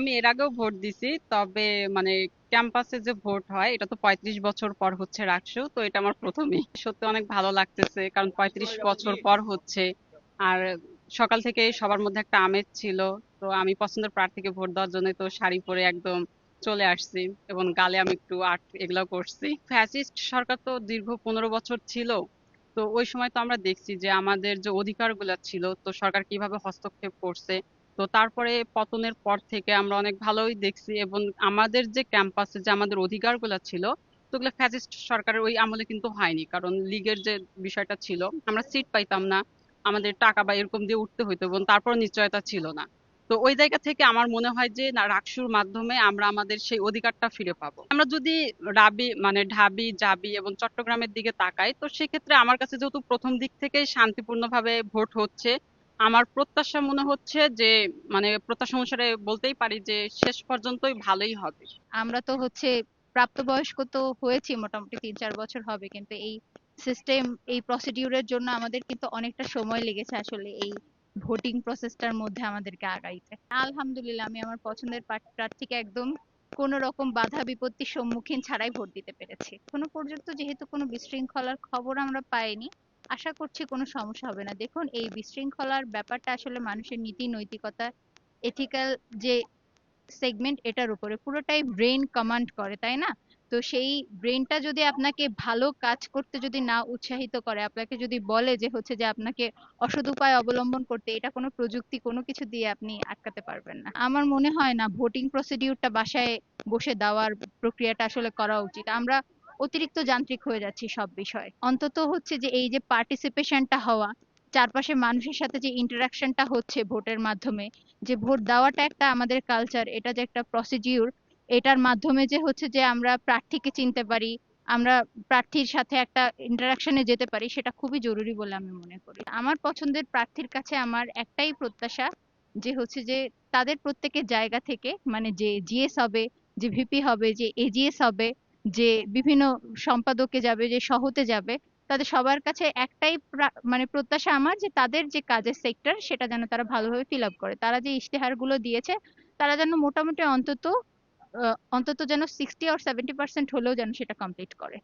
আমি এর আগেও ভোট দিছি, তবে মানে ক্যাম্পাসে যে ভোট হয়, এটা তো পঁয়ত্রিশ বছর পর হচ্ছে রাকসু তো এটা আমার প্রথমই। সত্যি অনেক ভালো লাগতেছে, কারণ পঁয়ত্রিশ বছর পর হচ্ছে। আর সকাল থেকে সবার মধ্যে একটা আমেজ ছিল, তো আমি পছন্দের প্রার্থীকে ভোট দেওয়ার জন্য তো শাড়ি পরে একদম চলে আসছি, এবং গালে আমি একটু আর্ট এগুলো করছি। ফ্যাসিস্ট সরকার তো দীর্ঘ পনেরো বছর ছিল, তো ওই সময় তো আমরা দেখছি যে আমাদের যে অধিকারগুলো ছিল, তো সরকার কীভাবে হস্তক্ষেপ করছে তো তারপরে পতনের পর থেকে আমরা অনেক ভালোই দেখছি এবং আমাদের যে ক্যাম্পাসে যে আমাদের অধিকারগুলো ছিল, তো ওগুলো ফ্যাসিস্ট সরকারের ওই আমলে কিন্তু হয়নি। কারণ লীগের যে বিষয়টা ছিল, আমরা সিট পাইতাম না, আমাদের টাকা বা এরকম দিয়ে উঠতে হইতো এবং তারপর নিশ্চয়তা ছিল না। তো ওই জায়গা থেকে আমার মনে হয় যে রাকসুর মাধ্যমে আমরা আমাদের সেই অধিকারটা ফিরে পাবো। আমরা যদি রাবি মানে ঢাবি, জাবি এবং চট্টগ্রামের দিকে তাকাই, তো সেক্ষেত্রে আমার কাছে যেহেতু প্রথম দিক থেকেই শান্তিপূর্ণভাবে ভোট হচ্ছে আমার প্রত্যাশা মনে হচ্ছে যে মানে প্রত্যাশা অনুসারে বলতেই পারি যে, শেষ পর্যন্তই ভালোই হবে। আমরা তো হচ্ছে প্রাপ্তবয়স্ক তো হয়েছি, মোটামুটি তিন চার বছর হবে, কিন্তু এই সিস্টেম এই প্রসিডিউরের জন্য আমাদের কিন্তু অনেকটা সময় লেগেছে আসলে এই ভোটিং প্রসেসটার মধ্যে আমাদেরকে আগাইতে। আলহামদুলিল্লাহ, আমি আমার পছন্দের প্রার্থ- প্রার্থীকে একদম কোনো রকম বাধা বিপত্তির সম্মুখীন ছাড়াই ভোট দিতে পেরেছি। এখনও পর্যন্ত যেহেতু কোনো বিশৃঙ্খলার খবর আমরা পাইনি আশা করছি কোনো সমস্যা হবে না। দেখুন, এই বিশৃঙ্খলার ব্যাপারটা আসলে মানুষের নীতি, নৈতিকতা এথিক্যাল যে সেগমেন্ট এটার উপরে পুরোটাই ব্রেন কমান্ড করে, তাই না? তো সেই ব্রেনটা যদি আপনাকে ভালো কাজ করতে যদি না উৎসাহিত করে, আপনাকে যদি বলে যে হচ্ছে যে আপনাকে অসৎ উপায় অবলম্বন করতে এটা কোনো প্রযুক্তি, কোনো কিছু দিয়ে আপনি আটকাতে পারবেন না। আমার মনে হয় না ভোটিং প্রসিডিউরটা বাসায় বসে দেওয়ার প্রক্রিয়াটা আসলে করা উচিত। আমরা অতিরিক্ত যান্ত্রিক হয়ে যাচ্ছি সব বিষয়ে। অন্তত হচ্ছে যে এই যে পার্টিসিপেশনটা হওয়া চারপাশে মানুষের সাথে যে ইন্টারাকশনটা হচ্ছে ভোটের মাধ্যমে, যে ভোট দেওয়াটা একটা আমাদের কালচার এটা যে একটা প্রসিডিউর এটার মাধ্যমে যে হচ্ছে যে আমরা প্রার্থীকে চিনতে পারি, আমরা প্রার্থীর সাথে একটা ইন্টারাকশনে যেতে পারি, সেটা খুবই জরুরি বলে আমি মনে করি। আমার পছন্দের প্রার্থীর কাছে আমার একটাই প্রত্যাশা যে হচ্ছে যে তাদের প্রত্যেকের জায়গা থেকে মানে যে জিএস হবে, যে ভিপি হবে, যে এজিএস হবে যে বিভিন্ন সম্পাদকে যাবে, যে সহতে যাবে, তাদের সবার কাছে একটাই মানে প্রত্যাশা আমার যে তাদের যে কাজের সেক্টর সেটা যেন তারা ভালোভাবে ফিল আপ করে। তারা যে ইশতেহারগুলো দিয়েছে, তারা যেন মোটামুটি অন্তত অন্তত যেন সিক্সটি আর সেভেন্টি পার্সেন্ট হলেও যেন সেটা কমপ্লিট করে।